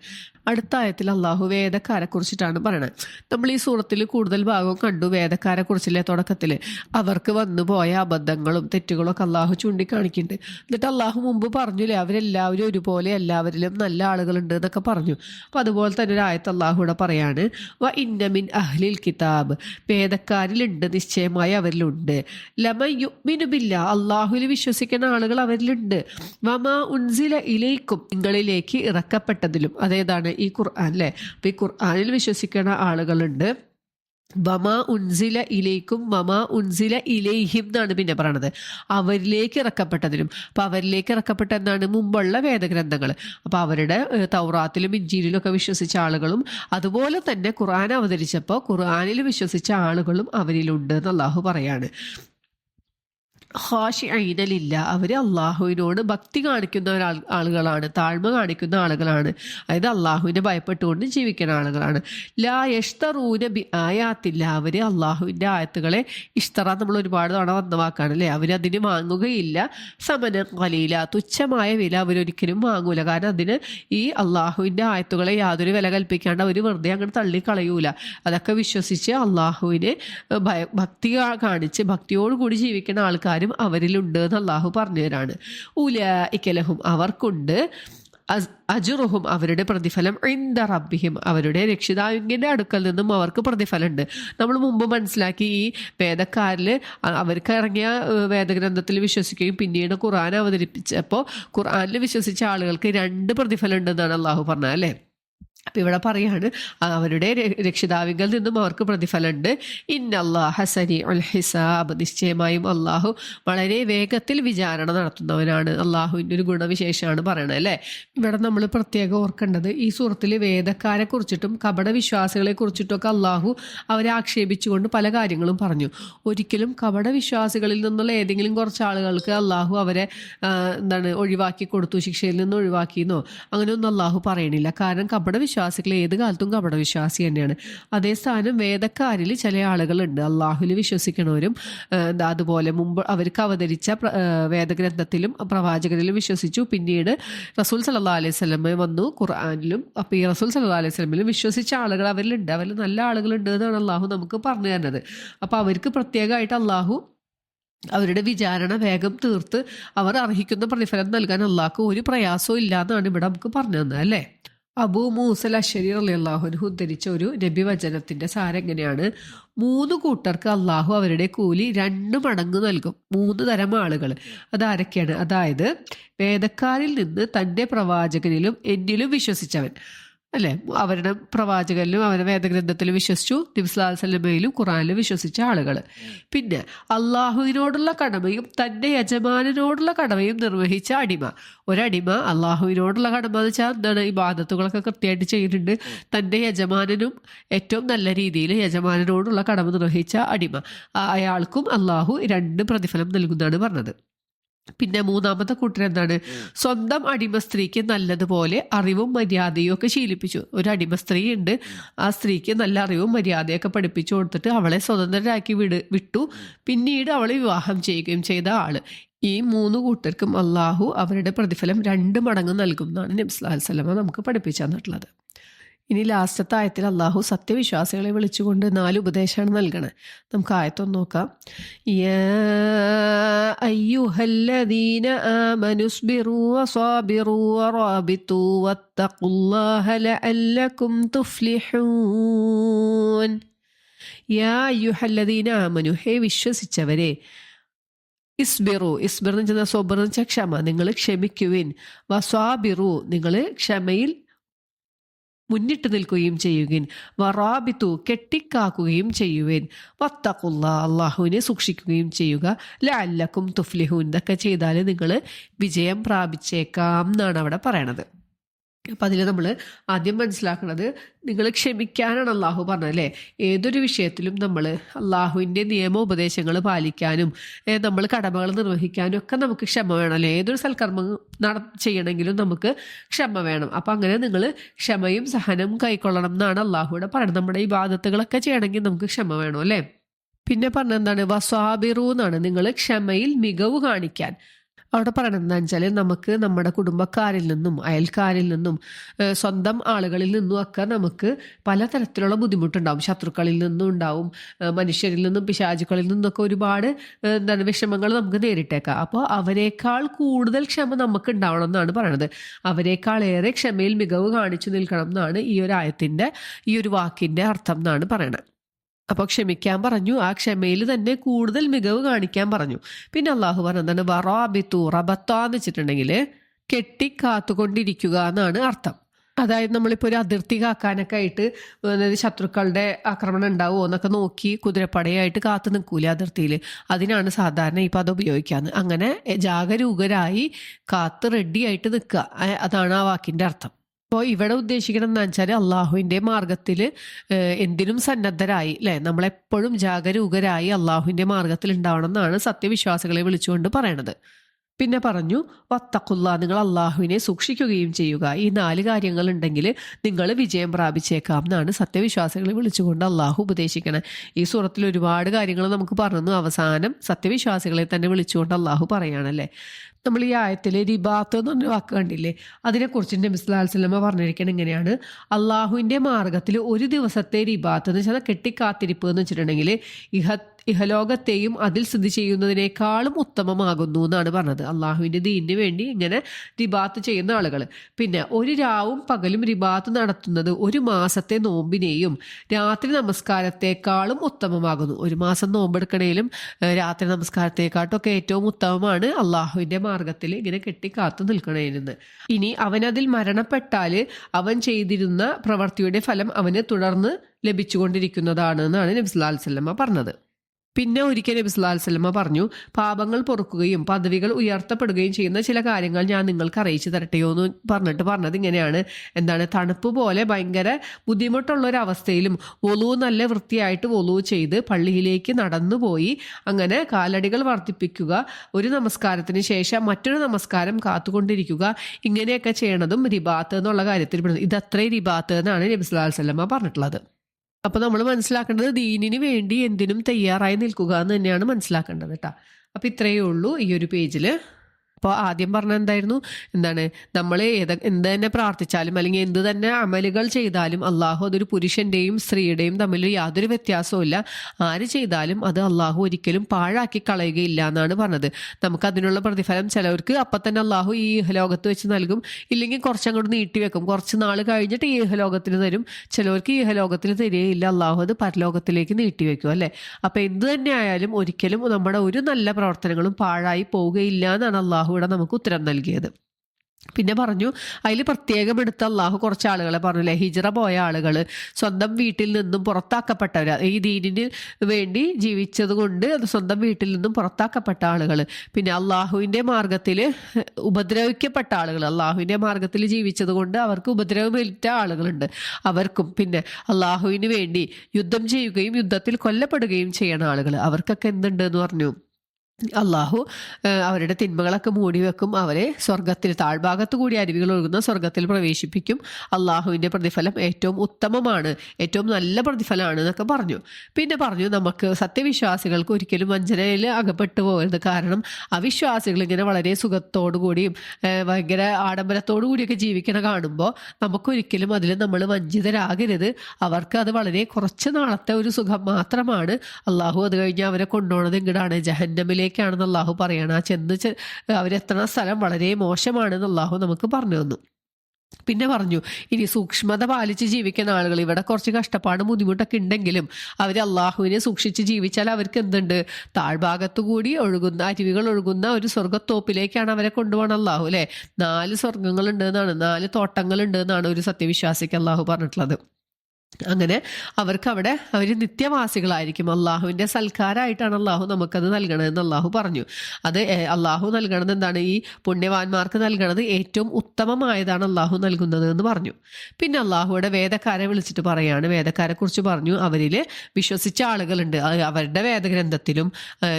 അടുത്ത ആയത്തിൽ അള്ളാഹു വേദക്കാരെ കുറിച്ചിട്ടാണ് പറയണത് നമ്മൾ ഈ സൂറത്തിൽ കൂടുതൽ ഭാഗവും കണ്ടു വേദക്കാരെ കുറിച്ചില്ലേ തുടക്കത്തിൽ. അവർക്ക് വന്നു പോയ അബദ്ധങ്ങളും തെറ്റുകളും ഒക്കെ അള്ളാഹു ചൂണ്ടിക്കാണിക്കുന്നുണ്ട്. എന്നിട്ട് അള്ളാഹു മുമ്പ് പറഞ്ഞില്ലേ അവരെല്ലാവരും ഒരുപോലെ എല്ലാവരിലും നല്ല ആളുകളുണ്ട് എന്നൊക്കെ പറഞ്ഞു. അപ്പം അതുപോലെ തന്നെ ഒരു ആയത്ത് അള്ളാഹു പറയാണ് വ ഇന്നമിൻ അഹ്ലിൽ കിതാബ്. വേദക്കാരിലുണ്ട് നിശ്ചയമായി അവരിലുണ്ട്. ലമ യുമിനുബില്ല അള്ളാഹുവിൽ വിശ്വസിക്കുന്ന ആളുകൾ അവരിലുണ്ട്. വമാ ഉൻസില ഇലേക്കും. നിങ്ങളിലേക്ക് ഇറക്കപ്പെട്ടതിലും. അതേതാണ് ഈ ഖുർആൻ അല്ലേ? അപ്പോൾ ഈ ഖുർആനിൽ വിശ്വസിക്കുന്ന ആളുകളുണ്ട്. വമ ഉൻസില ഇലേക്കും വമ ഉൻസില ഇലേഹിം എന്നാണ് പിന്നെ പറയണത്. അവരിലേക്ക് ഇറക്കപ്പെട്ടതിലും. അപ്പം അവരിലേക്ക് ഇറക്കപ്പെട്ട എന്നാണ് മുമ്പുള്ള വേദഗ്രന്ഥങ്ങൾ. അപ്പോൾ അവരുടെ തൗറാത്തിലും ഇഞ്ചിയിലും ഒക്കെ വിശ്വസിച്ച ആളുകളും അതുപോലെ തന്നെ ഖുർആൻ അവതരിച്ചപ്പോൾ ഖുർആനിൽ വിശ്വസിച്ച ആളുകളും അവരിലുണ്ട് എന്ന് അള്ളാഹു പറയാണ്. ഹാഷി ഐനലില്ല അവർ അള്ളാഹുവിനോട് ഭക്തി കാണിക്കുന്ന ഒരാൾ ആളുകളാണ്. താഴ്മ കാണിക്കുന്ന ആളുകളാണ്. അതായത് അള്ളാഹുവിനെ ഭയപ്പെട്ടുകൊണ്ട് ജീവിക്കുന്ന ആളുകളാണ്. ലാ യഷ്തറൂന ബി ആയാത്തില്ല. അവർ അള്ളാഹുവിന്റെ ആയത്തുകളെ ഇഷ്തറ നമ്മൾ ഒരുപാട് തവണ വന്ന വാക്കാണ് അല്ലേ? അവരതിന് വാങ്ങുകയില്ല. സമന വലിയില്ല തുച്ഛമായ വില അവരൊരിക്കലും വാങ്ങൂല. കാരണം അതിന് ഈ അള്ളാഹുവിന്റെ ആയത്തുകളെ യാതൊരു വില കൽപ്പിക്കാണ്ട് അവർ വെറുതെ അങ്ങനെ തള്ളിക്കളയൂല. അതൊക്കെ വിശ്വസിച്ച് അള്ളാഹുവിനെ ഭയ ഭക്തി കാണിച്ച് ഭക്തിയോടുകൂടി ജീവിക്കുന്ന ആൾക്കാരും അവരിലുണ്ട് എന്ന് അള്ളാഹു പറഞ്ഞവരാണ് ഉല ഇക്കലഹും അവർക്കുണ്ട്. അജുറുഹും അവരുടെ പ്രതിഫലം ഇന്ദ റബ്ബിഹിം. അവരുടെ രക്ഷിതാവിന്റെ അടുക്കൽ നിന്നും അവർക്ക് പ്രതിഫലമുണ്ട്. നമ്മൾ മുമ്പ് മനസ്സിലാക്കി ഈ വേദക്കാരിൽ അവർക്ക് ഇറങ്ങിയ വേദഗ്രന്ഥത്തിൽ വിശ്വസിക്കുകയും പിന്നീട് ഖുർആൻ അവതരിപ്പിച്ചപ്പോൾ ഖുർആനിൽ വിശ്വസിച്ച ആളുകൾക്ക് രണ്ട് പ്രതിഫലം ഉണ്ടെന്നാണ് അള്ളാഹു പറഞ്ഞത് അല്ലേ? അപ്പം ഇവിടെ പറയാണ് അവരുടെ രക്ഷിതാവിങ്കൽ നിന്നും അവർക്ക് പ്രതിഫലമുണ്ട്. ഇന്നല്ലാഹ ഹസനി ഉൽ ഹിസാബ്. നിശ്ചയമായും അള്ളാഹു വളരെ വേഗത്തിൽ വിചാരണ നടത്തുന്നവനാണ്. അള്ളാഹുവിന്റെ ഒരു ഗുണവിശേഷമാണ് പറയണത് അല്ലേ? ഇവിടെ നമ്മൾ പ്രത്യേകം ഓർക്കേണ്ടത് ഈ സുഹൃത്തിൽ വേദക്കാരെ കുറിച്ചിട്ടും കപട വിശ്വാസികളെ കുറിച്ചിട്ടൊക്കെ അള്ളാഹു അവരെ ആക്ഷേപിച്ചുകൊണ്ട് പല കാര്യങ്ങളും പറഞ്ഞു. ഒരിക്കലും കപട വിശ്വാസികളിൽ നിന്നുള്ള ഏതെങ്കിലും കുറച്ച് ആളുകൾക്ക് അള്ളാഹു അവരെ എന്താണ് ഒഴിവാക്കി കൊടുത്തു ശിക്ഷയിൽ നിന്ന് ഒഴിവാക്കിയെന്നോ അങ്ങനെയൊന്നും അള്ളാഹു പറയണില്ല. കാരണം കപട വിശ്വാസികൾ ഏത് കാലത്തും കപട വിശ്വാസി തന്നെയാണ്. അതേ സ്ഥാനം വേദക്കാരിൽ ചില ആളുകളുണ്ട്. അള്ളാഹുൽ വിശ്വസിക്കണവരും എന്താ അതുപോലെ മുമ്പ് അവർക്ക് അവതരിച്ച വേദഗ്രന്ഥത്തിലും പ്രവാചകരിലും വിശ്വസിച്ചു. പിന്നീട് റസൂൽ സല്ലാ അലൈഹി സ്വലമ വന്നു ഖുർആാനിലും. അപ്പോൾ ഈ റസൂൽ സല്ലാ അലൈഹി സ്വലമിലും വിശ്വസിച്ച ആളുകൾ അവരിലുണ്ട്. അവരിൽ നല്ല ആളുകളുണ്ട് എന്നാണ് അള്ളാഹു നമുക്ക് പറഞ്ഞു തരുന്നത്. അപ്പോൾ അവർക്ക് പ്രത്യേകമായിട്ട് അള്ളാഹു അവരുടെ വിചാരണ വേഗം തീർത്ത് അവർ അർഹിക്കുന്ന പ്രതിഫലം നൽകാൻ അള്ളാഹ്ക്ക് ഒരു പ്രയാസവും ഇല്ല എന്നാണ് ഇവിടെ നമുക്ക് പറഞ്ഞു തന്നത് അല്ലേ? അബൂ മൂസൽ അഷരി അള്ളാഹുനു ഉദ്ധരിച്ച ഒരു നബിവചനത്തിന്റെ സാരം എങ്ങനെയാണ് മൂന്ന് കൂട്ടർക്ക് അള്ളാഹു അവരുടെ കൂലി രണ്ട് മടങ്ങ് നൽകും. മൂന്ന് തരം ആളുകൾ. അതാരൊക്കെയാണ്? അതായത് വേദക്കാരിൽ നിന്ന് തന്റെ പ്രവാചകനിലും എന്നിലും വിശ്വസിച്ചവൻ. അല്ലേ? അവരുടെ പ്രവാചകനിലും അവരുടെ വേദഗ്രന്ഥത്തിലും വിശ്വസിച്ചു. നബ്സ്ലാസ്ലമയിലും ഖുറാനിലും വിശ്വസിച്ച ആളുകൾ പിന്നെ അള്ളാഹുവിനോടുള്ള കടമയും തന്റെ യജമാനോടുള്ള കടമയും നിർവഹിച്ച അടിമ. ഒരടിമ അള്ളാഹുവിനോടുള്ള കടമ എന്ന് വെച്ചാൽ എന്താണ്? ഈ ബാധത്തുകളൊക്കെ കൃത്യമായിട്ട് ചെയ്യുന്നുണ്ട്. തന്റെ യജമാനനും ഏറ്റവും നല്ല രീതിയിൽ യജമാനനോടുള്ള കടമ നിർവഹിച്ച അടിമ. അയാൾക്കും അള്ളാഹു രണ്ട് പ്രതിഫലം നൽകുന്നതാണ് പറഞ്ഞത്. പിന്നെ മൂന്നാമത്തെ കൂട്ടർ എന്താണ്? സ്വന്തം അടിമ സ്ത്രീക്ക് നല്ലതുപോലെ അറിവും മര്യാദയും ഒക്കെ ശീലിപ്പിച്ചു. ഒരു അടിമ സ്ത്രീ ഉണ്ട് ആ സ്ത്രീക്ക് നല്ല അറിവും മര്യാദയൊക്കെ പഠിപ്പിച്ചു കൊടുത്തിട്ട് അവളെ സ്വതന്ത്രരാക്കി വിട് വിട്ടു. പിന്നീട് അവളെ വിവാഹം ചെയ്യുകയും ചെയ്ത ആൾ. ഈ മൂന്ന് കൂട്ടർക്കും അള്ളാഹു അവരുടെ പ്രതിഫലം രണ്ട് മടങ്ങ് നൽകും എന്നാണ് നബ്സ്ലാസ്ലമ നമുക്ക് പഠിപ്പിച്ചു തന്നിട്ടുള്ളത്. ഇനി ലാസ്റ്റത്തെ ആയത്തിൽ അള്ളാഹു സത്യവിശ്വാസികളെ വിളിച്ചുകൊണ്ട് നാല് ഉപദേശമാണ് നൽകണത് നമുക്ക് ആയത്തൊന്ന് നോക്കാം. അയ്യുഹല്ലദീന ആമനുസ്ബിറു വസാബിറു ലഅല്ലകും യാ അയ്യുഹല്ലദീന ആമനു ഹേ വിശ്വസിച്ചവരെ ഇസ്ബിറു ഇസ്ബിർ എന്ന് വെച്ചാൽ സൊബർ എന്ന് വെച്ചാൽ ക്ഷമ നിങ്ങൾ ക്ഷമിക്കുവിൻ. വസ്വാബിറു നിങ്ങൾ ക്ഷമയിൽ മുന്നിട്ട് നിൽക്കുകയും ചെയ്യുവിൻ വറാബിത്തു കെട്ടിക്കാക്കുകയും ചെയ്യുവേൻ. വത്തക്കുള്ള അള്ളാഹുവിനെ സൂക്ഷിക്കുകയും ചെയ്യുക. ലാല്ലക്കും തുഫ്ലിഹു ഇതൊക്കെ ചെയ്താൽ നിങ്ങൾ വിജയം പ്രാപിച്ചേക്കാം എന്നാണ് അവിടെ പറയണത്. അപ്പം അതിൽ നമ്മൾ ആദ്യം മനസ്സിലാക്കുന്നത് നിങ്ങൾ ക്ഷമിക്കാനാണ് അള്ളാഹു പറഞ്ഞത് അല്ലേ? ഏതൊരു വിഷയത്തിലും നമ്മൾ അള്ളാഹുവിന്റെ നിയമോപദേശങ്ങൾ പാലിക്കാനും നമ്മൾ കടമകൾ നിർവഹിക്കാനും ഒക്കെ നമുക്ക് ക്ഷമ വേണം അല്ലേ? ഏതൊരു സൽക്കർമ്മം നട ചെയ്യണമെങ്കിലും നമുക്ക് ക്ഷമ വേണം. അപ്പം അങ്ങനെ നിങ്ങൾ ക്ഷമയും സഹനവും കൈക്കൊള്ളണം എന്നാണ് അള്ളാഹുവിടെ പറയുന്നത്. നമ്മുടെ ഈ ബാധത്തുകളൊക്കെ ചെയ്യണമെങ്കിൽ നമുക്ക് ക്ഷമ വേണം അല്ലേ? പിന്നെ പറഞ്ഞ എന്താണ്? വസ്വാബിറു എന്നാണ് നിങ്ങൾ ക്ഷമയിൽ മികവ് കാണിക്കാൻ. അവിടെ പറയണത് എന്താ വെച്ചാൽ നമുക്ക് നമ്മുടെ കുടുംബക്കാരിൽ നിന്നും അയൽക്കാരിൽ നിന്നും സ്വന്തം ആളുകളിൽ നിന്നും ഒക്കെ നമുക്ക് പലതരത്തിലുള്ള ബുദ്ധിമുട്ടുണ്ടാവും. ശത്രുക്കളിൽ നിന്നും ഉണ്ടാവും മനുഷ്യരിൽ നിന്നും പിശാചുക്കളിൽ നിന്നൊക്കെ ഒരുപാട് എന്താണ് വിഷമങ്ങൾ നമുക്ക് നേരിട്ടേക്കാം. അപ്പോൾ അവരെക്കാൾ കൂടുതൽ ക്ഷമ നമുക്ക് ഉണ്ടാവണം എന്നാണ് പറയണത്. അവരെക്കാൾ ഏറെ ക്ഷമയിൽ മികവ് കാണിച്ചു നിൽക്കണം എന്നാണ് ഈ ഒരു ആയത്തിന്റെ ഈ ഒരു വാക്കിന്റെ അർത്ഥം എന്നാണ് പറയണത്. അപ്പോൾ ക്ഷമിക്കാൻ പറഞ്ഞു. ആ ക്ഷമയിൽ തന്നെ കൂടുതൽ മികവ് കാണിക്കാൻ പറഞ്ഞു. പിന്നെ അള്ളാഹു പറഞ്ഞതാണ് വറാബിത്തു റബത്താന്ന് വെച്ചിട്ടുണ്ടെങ്കിൽ കെട്ടിക്കാത്തുകൊണ്ടിരിക്കുക എന്നാണ് അർത്ഥം. അതായത് നമ്മളിപ്പോൾ ഒരു അതിർത്തി കാക്കാനൊക്കെ ആയിട്ട് അതായത് ശത്രുക്കളുടെ ആക്രമണം ഉണ്ടാവുമോ എന്നൊക്കെ നോക്കി കുതിരപ്പടയായിട്ട് കാത്തു നിൽക്കൂലേ അതിർത്തിയിൽ. അതിനാണ് സാധാരണ ഈ അത് ഉപയോഗിക്കാന്ന്. അങ്ങനെ ജാഗരൂകരായി കാത്ത് റെഡിയായിട്ട് നിൽക്കുക. അതാണ് ആ വാക്കിന്റെ അർത്ഥം. അപ്പോൾ ഇവിടെ ഉദ്ദേശിക്കണം എന്ന് വെച്ചാൽ അള്ളാഹുവിന്റെ മാർഗത്തിൽ എന്തിനും സന്നദ്ധരായി അല്ലേ നമ്മളെപ്പോഴും ജാഗരൂകരായി അള്ളാഹുവിന്റെ മാർഗത്തിൽ ഉണ്ടാവണം എന്നാണ് സത്യവിശ്വാസികളെ വിളിച്ചുകൊണ്ട് പറയണത്. പിന്നെ പറഞ്ഞു വത്തക്കുള്ള നിങ്ങൾ അള്ളാഹുവിനെ സൂക്ഷിക്കുകയും ചെയ്യുക. ഈ നാല് കാര്യങ്ങൾ ഉണ്ടെങ്കിൽ നിങ്ങൾ വിജയം പ്രാപിച്ചേക്കാം എന്നാണ് സത്യവിശ്വാസികളെ വിളിച്ചുകൊണ്ട് അള്ളാഹു ഉപദേശിക്കണം. ഈ സുഹൃത്തിൽ ഒരുപാട് കാര്യങ്ങൾ നമുക്ക് പറഞ്ഞു അവസാനം സത്യവിശ്വാസികളെ തന്നെ വിളിച്ചുകൊണ്ട് അള്ളാഹു പറയുകയാണല്ലേ നമ്മൾ ഈ ആയത്തിൽ റിബാത്ത് എന്ന് പറഞ്ഞ വാക്ക് കണ്ടില്ലേ? അതിനെക്കുറിച്ച് നബി വസല്ലമ പറഞ്ഞിരിക്കുന്നത് ഇങ്ങനെയാണ്. അള്ളാഹുവിന്റെ മാർഗത്തിൽ ഒരു ദിവസത്തെ റിബാത്ത് എന്ന് വെച്ചാൽ കെട്ടിക്കാത്തിരിപ്പ് എന്ന് വെച്ചിട്ടുണ്ടെങ്കിൽ ഇഹ ഇഹലോകത്തെയും അതിൽ സ്ഥിതി ചെയ്യുന്നതിനേക്കാളും ഉത്തമമാകുന്നു എന്നാണ് പറഞ്ഞത്. അള്ളാഹുവിന്റെ ദീനിന് വേണ്ടി ഇങ്ങനെ റിബാത്ത് ചെയ്യുന്ന ആളുകൾ പിന്നെ ഒരു രാവും പകലും റിബാത്ത് നടത്തുന്നത് ഒരു മാസത്തെ നോമ്പിനെയും രാത്രി നമസ്കാരത്തെക്കാളും ഉത്തമമാകുന്നു. ഒരു മാസം നോമ്പെടുക്കണേലും രാത്രി നമസ്കാരത്തെക്കാട്ടും ഒക്കെ ഏറ്റവും ഉത്തമമാണ് അള്ളാഹുവിന്റെ മാർഗത്തിൽ ഇങ്ങനെ കെട്ടി കാത്തു നിൽക്കണമായിരുന്നു ഇനി അവനതിൽ മരണപ്പെട്ടാൽ അവൻ ചെയ്തിരുന്ന പ്രവൃത്തിയുടെ ഫലം അവന് തുടർന്ന് ലഭിച്ചുകൊണ്ടിരിക്കുന്നതാണ് എന്നാണ് നബി സല്ലമ്മ പറഞ്ഞത്. പിന്നെ ഒരിക്കൽ നബി സല്ലല്ലാഹു അലൈഹി വസല്ലമ പറഞ്ഞു പാപങ്ങൾ പൊറുക്കുകയും പദവികൾ ഉയർത്തപ്പെടുകയും ചെയ്യുന്ന ചില കാര്യങ്ങൾ ഞാൻ നിങ്ങൾക്ക് അറിയിച്ചു തരട്ടെയോ എന്ന് പറഞ്ഞിട്ട് പറഞ്ഞത് ഇങ്ങനെയാണ്. എന്താണ്? തണുപ്പ് പോലെ ഭയങ്കര ബുദ്ധിമുട്ടുള്ള ഒരു അവസ്ഥയിലും വൊലു നല്ല വൃത്തിയായിട്ട് വൊലു ചെയ്ത് പള്ളിയിലേക്ക് നടന്നു പോയി അങ്ങനെ കാലടികൾ വർദ്ധിപ്പിക്കുക ഒരു നമസ്കാരത്തിന് ശേഷം മറ്റൊരു നമസ്കാരം കാത്തുകൊണ്ടിരിക്കുക ഇങ്ങനെയൊക്കെ ചെയ്യണതും റിബാത്ത് എന്നുള്ള കാര്യത്തിൽ പെടുന്നു. ഇത് അത്രയും റിബാത്ത് എന്നാണ് നബി സല്ലല്ലാഹു അലൈഹി വസല്ലമ പറഞ്ഞിട്ടുള്ളത്. അപ്പൊ നമ്മൾ മനസ്സിലാക്കേണ്ടത് ദീനിന് വേണ്ടി എന്തിനും തയ്യാറായി നിൽക്കുക എന്ന് തന്നെയാണ് മനസ്സിലാക്കേണ്ടത് കേട്ടോ അപ്പൊ ഇത്രയേ ഉള്ളൂ ഈ ഒരു പേജിൽ അപ്പോൾ ആദ്യം പറഞ്ഞ എന്തായിരുന്നു? എന്താണ്? നമ്മൾ ഏത് എന്ത് തന്നെ പ്രാർത്ഥിച്ചാലും അല്ലെങ്കിൽ എന്ത് തന്നെ അമലുകൾ ചെയ്താലും അള്ളാഹു അതൊരു പുരുഷന്റെയും സ്ത്രീയുടെയും തമ്മിൽ യാതൊരു വ്യത്യാസവും ഇല്ല ആര് ചെയ്താലും അത് അള്ളാഹു ഒരിക്കലും പാഴാക്കി കളയുകയില്ല എന്നാണ് പറഞ്ഞത്. നമുക്ക് അതിനുള്ള പ്രതിഫലം ചിലവർക്ക് അപ്പം തന്നെ അള്ളാഹു ഈ ലോകത്ത് വെച്ച് നൽകും. ഇല്ലെങ്കിൽ കുറച്ചങ്ങോട്ട് നീട്ടി വെക്കും. കുറച്ച് നാൾ കഴിഞ്ഞിട്ട് ഈ ലോകത്തിന് തരും. ചിലവർക്ക് ഈ ലോകത്തിന് തരികയില്ല. അള്ളാഹു അത് പരലോകത്തിലേക്ക് നീട്ടി വെക്കും അല്ലേ? അപ്പം എന്ത് തന്നെ ആയാലും ഒരിക്കലും നമ്മുടെ ഒരു നല്ല പ്രവർത്തനങ്ങളും പാഴായി പോവുകയില്ല എന്നാണ് അള്ളാഹു ഇവിടെ നമുക്ക് ഉത്തരം നൽകിയത്. പിന്നെ പറഞ്ഞു അതിൽ പ്രത്യേകം എടുത്ത അള്ളാഹു കുറച്ച് ആളുകളെ പറഞ്ഞില്ലേ ഹിജറ പോയ ആളുകൾ സ്വന്തം വീട്ടിൽ നിന്നും പുറത്താക്കപ്പെട്ടവർ ഈ ദീനിന് വേണ്ടി ജീവിച്ചത് കൊണ്ട് സ്വന്തം വീട്ടിൽ നിന്നും പുറത്താക്കപ്പെട്ട ആളുകൾ പിന്നെ അള്ളാഹുവിന്റെ മാർഗത്തിൽ ഉപദ്രവിക്കപ്പെട്ട ആളുകൾ അള്ളാഹുവിന്റെ മാർഗത്തിൽ ജീവിച്ചത് കൊണ്ട് അവർക്ക് ഉപദ്രവമേറ്റ ആളുകളുണ്ട്. അവർക്കും പിന്നെ അള്ളാഹുവിന് വേണ്ടി യുദ്ധം ചെയ്യുകയും യുദ്ധത്തിൽ കൊല്ലപ്പെടുകയും ചെയ്യണ ആളുകൾ അവർക്കൊക്കെ എന്തുണ്ട് എന്ന് പറഞ്ഞു. അള്ളാഹു അവരുടെ തിന്മകളൊക്കെ മൂടി വെക്കും അവരെ സ്വർഗത്തിൽ താഴ്ഭാഗത്ത് കൂടി അരുവികൾ ഒഴുകുന്ന സ്വർഗത്തിൽ പ്രവേശിപ്പിക്കും. അള്ളാഹുവിന്റെ പ്രതിഫലം ഏറ്റവും ഉത്തമമാണ് ഏറ്റവും നല്ല പ്രതിഫലമാണ് എന്നൊക്കെ പറഞ്ഞു. പിന്നെ പറഞ്ഞു നമുക്ക് സത്യവിശ്വാസികൾക്ക് ഒരിക്കലും വഞ്ചനയിൽ അകപ്പെട്ടു പോകരുത്. കാരണം അവിശ്വാസികൾ ഇങ്ങനെ വളരെ സുഖത്തോടു കൂടിയും ഭയങ്കര ആഡംബരത്തോടു കൂടിയൊക്കെ ജീവിക്കണ കാണുമ്പോൾ നമുക്കൊരിക്കലും അതിൽ നമ്മൾ വഞ്ചിതരാകരുത്. അവർക്ക് അത് വളരെ കുറച്ച് നാളത്തെ ഒരു സുഖം മാത്രമാണ്. അള്ളാഹു അത് കഴിഞ്ഞ് അവരെ കൊണ്ടുപോകുന്നത് എങ്ങടാണ്? ജഹന്നമിലേക്കാണെന്ന് അള്ളാഹു പറയണം. ആ ചെന്ന് അവരെത്തണ സ്ഥലം വളരെ മോശമാണെന്ന് അള്ളാഹു നമുക്ക് പറഞ്ഞു തന്നു. പിന്നെ പറഞ്ഞു ഇനി സൂക്ഷ്മത പാലിച്ച് ജീവിക്കുന്ന ആളുകൾ ഇവിടെ കുറച്ച് കഷ്ടപ്പാട് ബുദ്ധിമുട്ടൊക്കെ ഉണ്ടെങ്കിലും അവർ അള്ളാഹുവിനെ സൂക്ഷിച്ച് ജീവിച്ചാൽ അവർക്ക് എന്തുണ്ട്? താഴ്ഭാഗത്തു കൂടി ഒഴുകുന്ന അരുവികൾ ഒഴുകുന്ന ഒരു സ്വർഗത്തോപ്പിലേക്കാണ് അവരെ കൊണ്ടുപോകണം അള്ളാഹു അല്ലെ? നാല് സ്വർഗങ്ങളുണ്ട് എന്നാണ് നാല് തോട്ടങ്ങളുണ്ട് എന്നാണ് ഒരു സത്യവിശ്വാസിക്ക് അള്ളാഹു പറഞ്ഞിട്ടുള്ളത്. അങ്ങനെ അവർക്ക് അവിടെ അവർ നിത്യവാസികളായിരിക്കും. അള്ളാഹുവിന്റെ സൽക്കാരായിട്ടാണ് അള്ളാഹു നമുക്കത് നൽകണമെന്ന് അള്ളാഹു പറഞ്ഞു. അത് അള്ളാഹു നൽകണത് എന്താണ്? ഈ പുണ്യവാന്മാർക്ക് നൽകണത് ഏറ്റവും ഉത്തമമായതാണ് അള്ളാഹു നൽകുന്നത് എന്ന് പറഞ്ഞു. പിന്നെ അള്ളാഹുവിടെ വേദക്കാരെ വിളിച്ചിട്ട് പറയാണ്. വേദക്കാരെ കുറിച്ച് പറഞ്ഞു. അവരിൽ വിശ്വസിച്ച ആളുകളുണ്ട്. അവരുടെ വേദഗ്രന്ഥത്തിലും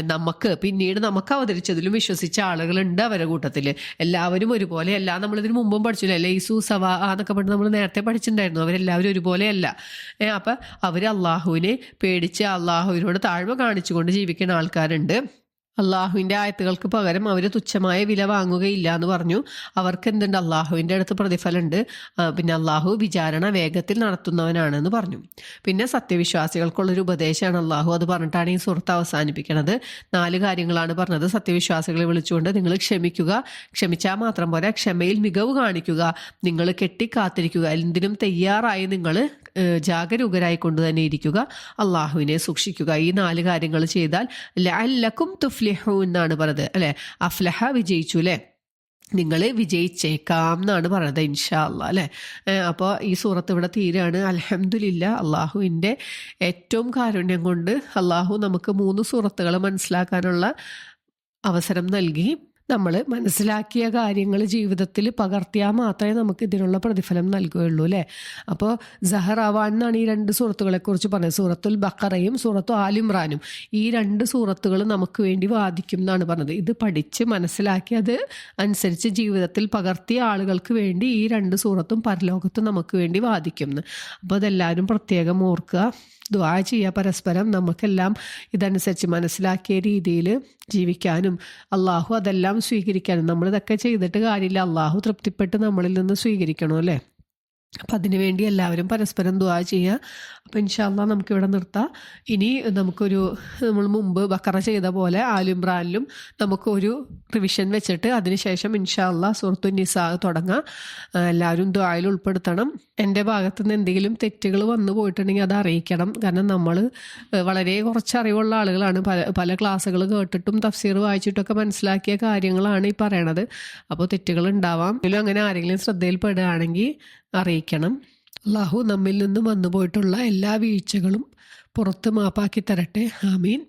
നമുക്ക് പിന്നീട് നമുക്ക് അവതരിച്ചതിലും വിശ്വസിച്ച ആളുകളുണ്ട് അവരുടെ കൂട്ടത്തിൽ എല്ലാവരും ഒരുപോലെ അല്ല നമ്മളിതിന് മുമ്പും പഠിച്ചില്ല? അല്ലെ ഈ സവാ എന്നൊക്കെ പറഞ്ഞ് നമ്മൾ നേരത്തെ പഠിച്ചിട്ടുണ്ടായിരുന്നു. അവരെല്ലാവരും ഒരുപോലെയല്ല. ഏ, അപ്പൊ അവർ അള്ളാഹുവിനെ പേടിച്ച് അള്ളാഹുവിനോട് താഴ്മ കാണിച്ചുകൊണ്ട് ജീവിക്കുന്ന ആൾക്കാരുണ്ട്. അള്ളാഹുവിന്റെ ആയത്തുകൾക്ക് പകരം അവർ തുച്ഛമായ വില വാങ്ങുകയില്ല എന്ന് പറഞ്ഞു. അവർക്ക് എന്തുണ്ട് അള്ളാഹുവിന്റെ അടുത്ത് പ്രതിഫലമുണ്ട്. പിന്നെ അള്ളാഹു വിചാരണ വേഗത്തിൽ നടത്തുന്നവനാണെന്ന് പറഞ്ഞു. പിന്നെ സത്യവിശ്വാസികൾക്കുള്ളൊരു ഉപദേശമാണ് അള്ളാഹു. അത് പറഞ്ഞിട്ടാണ് ഈ സുഹൃത്ത് അവസാനിപ്പിക്കുന്നത് നാല് കാര്യങ്ങളാണ് പറഞ്ഞത്. സത്യവിശ്വാസികളെ വിളിച്ചുകൊണ്ട് നിങ്ങൾ ക്ഷമിക്കുക. ക്ഷമിച്ചാൽ മാത്രം പോരാ. ക്ഷമയിൽ മികവ് കാണിക്കുക. നിങ്ങൾ കെട്ടിക്കാത്തിരിക്കുക. എന്തിനും തയ്യാറായി നിങ്ങൾ ജാഗരൂകരായി കൊണ്ട് തന്നെ ഇരിക്കുക. അള്ളാഹുവിനെ സൂക്ഷിക്കുക. ഈ നാല് കാര്യങ്ങൾ ചെയ്താൽ ലഅല്ലക്കും തുഫ്ലിഹു എന്നാണ് പറഞ്ഞത് അല്ലെ? അഫ്ലഹ വിജയിച്ചു അല്ലേ? നിങ്ങൾ വിജയിച്ചേക്കാം എന്നാണ് പറയുന്നത് ഇൻഷാ അല്ല? അല്ലേ അപ്പോൾ ഈ സൂറത്ത് ഇവിടെ തീരാണ്. അലഹമുല്ല അള്ളാഹുവിന്റെ ഏറ്റവും കാരുണ്യം കൊണ്ട് അള്ളാഹു നമുക്ക് മൂന്ന് സൂറത്തുകൾ മനസ്സിലാക്കാനുള്ള അവസരം നൽകി. നമ്മൾ മനസ്സിലാക്കിയ കാര്യങ്ങൾ ജീവിതത്തിൽ പകർത്തിയാൽ മാത്രമേ നമുക്ക് ഇതിനുള്ള പ്രതിഫലം നൽകുകയുള്ളൂ അല്ലേ? അപ്പോൾ സഹറാവാൻ എന്നാണ് ഈ രണ്ട് സുഹൃത്തുക്കളെ കുറിച്ച് പറഞ്ഞത്. സൂറത്തുൽ ബക്കറയും സൂറത്തു ആലിമ്രാനും ഈ രണ്ട് സൂറത്തുകൾ നമുക്ക് വേണ്ടി വാദിക്കും എന്നാണ് പറഞ്ഞത്. ഇത് പഠിച്ച് മനസ്സിലാക്കി അത് അനുസരിച്ച് ജീവിതത്തിൽ പകർത്തിയ ആളുകൾക്ക് വേണ്ടി ഈ രണ്ട് സൂറത്തും പരലോകത്തും നമുക്ക് വേണ്ടി വാദിക്കും എന്ന്. അപ്പോൾ അതെല്ലാവരും പ്രത്യേകം ഓർക്കുക. ദ്വാ ചെയ്യുക പരസ്പരം നമുക്കെല്ലാം ഇതനുസരിച്ച് മനസ്സിലാക്കിയ രീതിയിൽ ജീവിക്കാനും അള്ളാഹു അതെല്ലാം സ്വീകരിക്കാനും. നമ്മളിതൊക്കെ ചെയ്തിട്ട് കാര്യമില്ല. അള്ളാഹു തൃപ്തിപ്പെട്ട് നമ്മളിൽ നിന്ന് സ്വീകരിക്കണം അല്ലേ? അപ്പം അതിനു വേണ്ടി എല്ലാവരും പരസ്പരം ദുആ ചെയ്യുക അപ്പം ഇൻഷാല്ല നമുക്കിവിടെ നിർത്താം. ഇനി നമുക്കൊരു നമ്മൾ മുമ്പ് ബക്കറ ചെയ്ത പോലെ ആലിമ്രാനിലും നമുക്കൊരു റിവിഷൻ വെച്ചിട്ട് അതിനുശേഷം ഇൻഷാല്ല സുഹൃത്തു നിസാ തുടങ്ങാം. എല്ലാവരും ദ്വായിൽ ഉൾപ്പെടുത്തണം. എന്റെ ഭാഗത്തു നിന്ന് എന്തെങ്കിലും തെറ്റുകൾ വന്നു പോയിട്ടുണ്ടെങ്കിൽ അത് അറിയിക്കണം. കാരണം നമ്മൾ വളരെ കുറച്ച് അറിവുള്ള ആളുകളാണ്. പല പല ക്ലാസ്സുകൾ കേട്ടിട്ടും തഫ്സീർ വായിച്ചിട്ടൊക്കെ മനസ്സിലാക്കിയ കാര്യങ്ങളാണ് ഈ പറയണത്. അപ്പോൾ തെറ്റുകൾ ഉണ്ടാവാം. എങ്കിലും അങ്ങനെ ആരെങ്കിലും ശ്രദ്ധയിൽപ്പെടുകയാണെങ്കിൽ അറിയിക്കണം. അള്ളാഹു നമ്മിൽ നിന്നും വന്നുപോയിട്ടുള്ള എല്ലാ വീഴ്ചകളും പുറത്ത് മാപ്പാക്കി തരട്ടെ. ആമീൻ.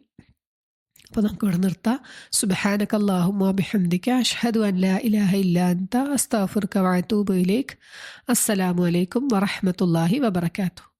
അപ്പോൾ നമുക്ക് ഇവിടെ നിർത്താം. സുബഹാനക അല്ലാഹുമ്മ ബിഹംദിക അഷ്ഹദു അല്ല ഇലാഹ ഇല്ല അസ്താഫുർ അസ്തഗ്ഫിറുക വഅതൂബു ഇലൈക്. അസ്സലാമു അലൈക്കും വറഹ്മത്തുള്ളാഹി വബറകാതുഹു.